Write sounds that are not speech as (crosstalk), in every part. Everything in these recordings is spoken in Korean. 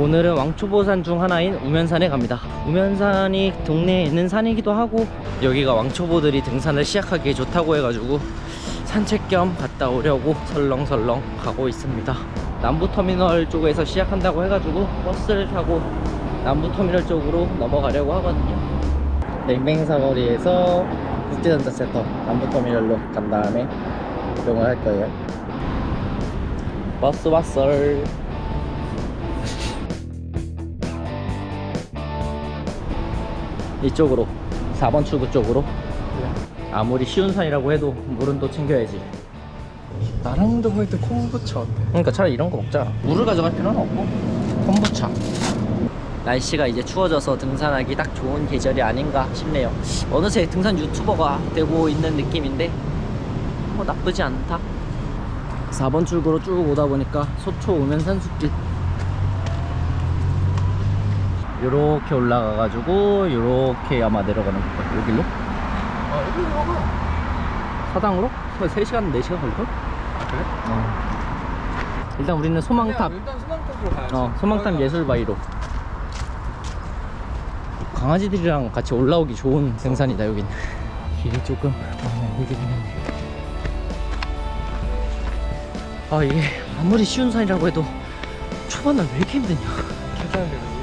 오늘은 왕초보산 중 하나인 우면산에 갑니다. 우면산이 동네에 있는 산이기도 하고 여기가 왕초보들이 등산을 시작하기에 좋다고 해가지고 산책 겸 갔다 오려고 설렁설렁 가고 있습니다. 남부터미널 쪽에서 시작한다고 해가지고 버스를 타고 남부터미널 쪽으로 넘어가려고 하거든요. 냉맹사거리에서 국제전자센터 남부터미널로 간 다음에 이동을 할 거예요. 버스 왔어. 이쪽으로 4번 출구 쪽으로. 아무리 쉬운 산이라고 해도 물은 또 챙겨야지. 나랑도 보일 때 콤부차 어때? 그러니까 차라리 이런 거 먹자. 물을 가져갈 필요는 없고 콤부차. 날씨가 이제 추워져서 등산하기 딱 좋은 계절이 아닌가 싶네요. 어느새 등산 유튜버가 되고 있는 느낌인데 뭐 나쁘지 않다. 4번 출구로 쭉 오다 보니까 소초 우면산 숲길 요렇게 올라가가지고 요렇게 아마 내려가는 요 길로? 아 여기 가봐 사당으로? 3시간 4시간 걸릴걸? 아 그래? 어. 일단 우리는 소망탑 일단 소망탑으로 가야지 어, 소망탑 예술바위로 강아지들이랑 같이 올라오기 좋은 등산이다 여긴 길이 조금 했는데 아 이게 아무리 쉬운 산이라고 해도 초반날 왜 이렇게 힘드냐 계단을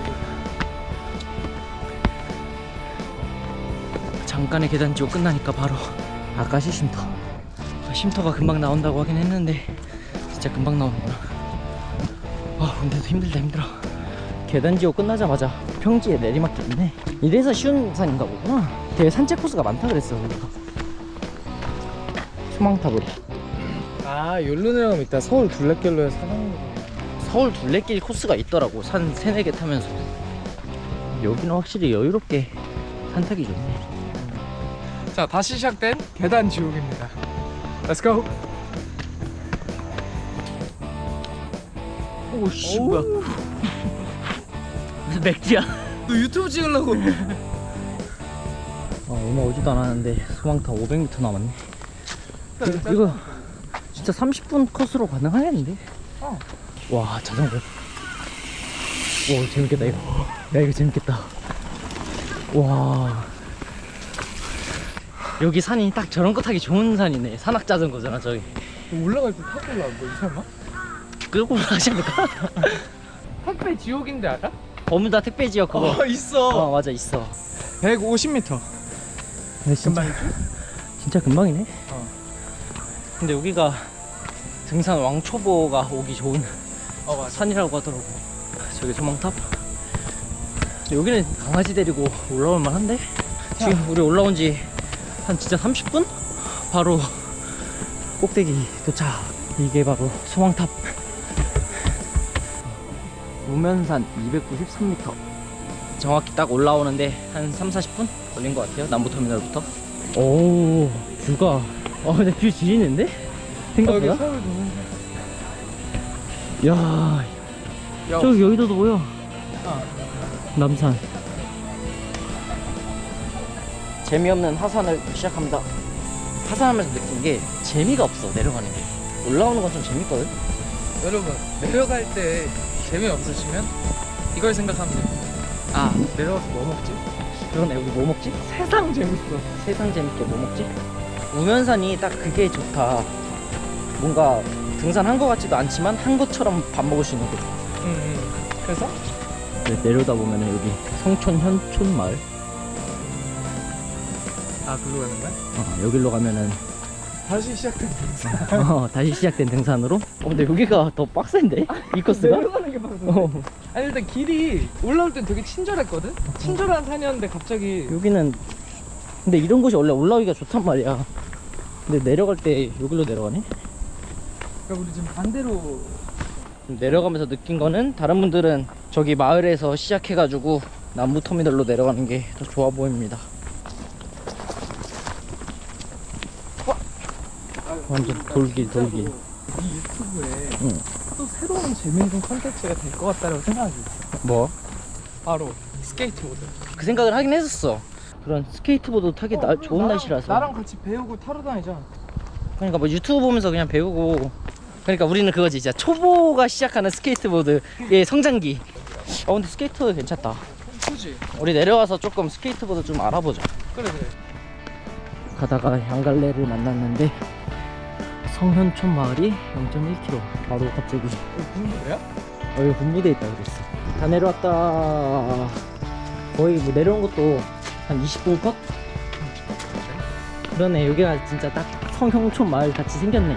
잠깐의 계단 지고 끝나니까 바로 아까시 쉼터. 아, 쉼터가 금방 나온다고 하긴 했는데 진짜 금방 나오는구나. 아 근데도 힘들다 힘들어. 계단 지고 끝나자마자 평지에 내리막길 있네. 이래서 쉬운 산인가 보구나. 되게 산책 코스가 많다 그랬어 여기가 소망탑으로 아 여기로 내려가면 이따 서울 둘레길로 해서 서울 둘레길 코스가 있더라고 산 세네 개 타면서. 여기는 확실히 여유롭게 산타기 좋네 자 다시 시작된 계단 지옥입니다 Let's go 오씨 뭐야 (laughs) 맥주야 너 유튜브 찍으려고 아, 얼마 오지도 않았는데 소망타 500m 남았네. 이- 이거 진짜 30분 컷으로 가능하겠는데? 어. 와 자전거. 오 재밌겠다 이거. 야 이거 재밌겠다. 와. 여기 산이 딱 저런 거 타기 좋은 산이네. 산악 자전거잖아 저기. 올라갈 때 타고 올라간 거야 설마? 끌고 올라가지 않을까? (laughs) 택배 지옥인데 알아? 버뮤다 택배 지역 그거. 어 있어 어 맞아 있어. 150m 근데 진짜 금방이지? 진짜 금방이네. 어. 근데 여기가 등산 왕초보가 오기 좋은 어 맞아 산이라고 하더라고. 저기 소망탑. 근데 여기는 강아지 데리고 올라올 만한데? 지금 우리 올라온 지 한 진짜 30분? 바로 꼭대기 도착. 이게 바로 소망탑. 우면산 293m. 정확히 딱 올라오는데 한 3, 40분 걸린 것 같아요. 남부터미널부터. 오, 뷰가. 어, 근데 뷰 지리는데? 생각보다? 도는 야, 야 저기 여의도도 보여. 어. 남산. 재미없는 하산을 시작합니다. 하산하면서 느낀 게 재미가 없어 내려가는 게. 올라오는 건 좀 재밌거든. 여러분 내려갈 때 재미 없으시면 이걸 생각하면 돼요 아, 내려가서 뭐 먹지? 그러네. 우리 뭐 먹지? 세상 재밌어 세상 재밌게 뭐 먹지? 우면산이 딱 그게 좋다. 뭔가 등산한 것 같지도 않지만 한 것처럼 밥 먹을 수 있는 곳. 응응 그래서? 네, 내려다 보면 여기 성촌 현촌 마을. 아 그거 가는 거야? 어, 여기로 가면은 다시 시작된 등산 어, 다시 시작된 등산으로. 어, 근데 여기가 더 빡센데? 이 코스가? 내려가는 게 방송 어, 아니 일단 길이 올라올 땐 되게 친절했거든? 친절한 산이었는데 갑자기 여기는 근데 이런 곳이 원래 올라오기가 좋단 말이야. 근데 내려갈 때 여기로 내려가네. 그러니까 우리 지금 반대로 좀 내려가면서 느낀 거는 다른 분들은 저기 마을에서 시작해가지고 남부 터미널로 내려가는 게 더 좋아 보입니다. 완전 돌길 돌길. 이 유튜브에 응. 또 새로운 재밌는 컨텐츠가 될 것 같다고 생각이 있어 뭐? 바로 스케이트보드 그 생각을 하긴 했었어. 그런 스케이트보드 타기 어, 나, 좋은 나랑- 날씨라서. 나랑 같이 배우고 타러 다니자 그러니까 뭐 유튜브 보면서 그냥 배우고. 그러니까 우리는 그거지. 진짜 초보가 시작하는 스케이트보드의 성장기. 어 근데 스케이트 괜찮다 그지? 우리 내려와서 조금 스케이트보드 좀 알아보자 그래 그래 가다가 양갈래를 만났는데 성현촌 마을이 0.1km 바로 갑자기. 노래야? 어 여기 군부대 있다 그랬어. 다 내려왔다. 거의 뭐 내려온 것도 한 20분 컷? 그러네 여기가 진짜 딱 성형촌 마을 같이 생겼네.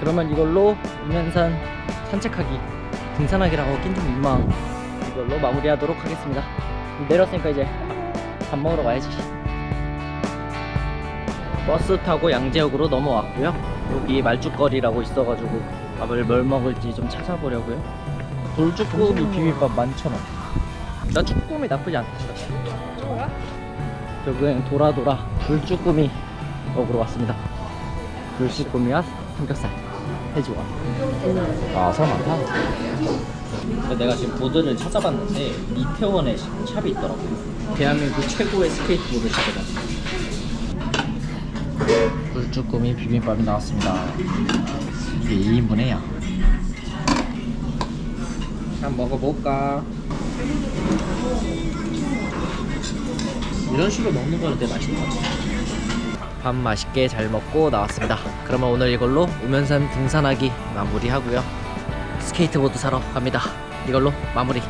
그러면 이걸로 우면산 산책하기 등산하기라고 낀좀 민망 이걸로 마무리하도록 하겠습니다. 내렸으니까 이제 밥 먹으러 가야지. 버스 타고 양재역으로 넘어왔고요 여기 말죽거리라고 있어가지고 밥을 뭘 먹을지 좀 찾아보려고요. 돌쭈꾸미 비빔밥 11,000원. 나 쭈꾸미 나쁘지 않다. 저거야? 여기는 도라도라 돌쭈꾸미 먹으러 왔습니다. 돌쭈꾸미와 삼겹살 해주와. 아 사람 많다. 내가 지금 보드를 찾아봤는데 이태원에 지금 샵이 있더라고요. 대한민국 최고의 스케이트보드 샵이다 돌쭈꾸미 비빔밥이 나왔습니다 이게 2인분에야 한번 먹어볼까 이런 식으로 먹는 거는 되게 맛있는 것 같아요. 밥 맛있게 잘 먹고 나왔습니다. 그러면 오늘 이걸로 우면산 등산하기 마무리하고요. 스케이트보드 사러 갑니다. 이걸로 마무리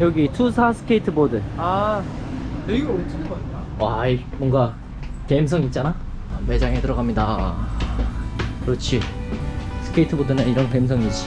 여기 투사 스케이트보드. 아 여기가 왜 찍은 거야? 와, 이 뭔가 감성 있잖아. 매장에 들어갑니다. 그렇지. 스케이트보드는 이런 감성이지.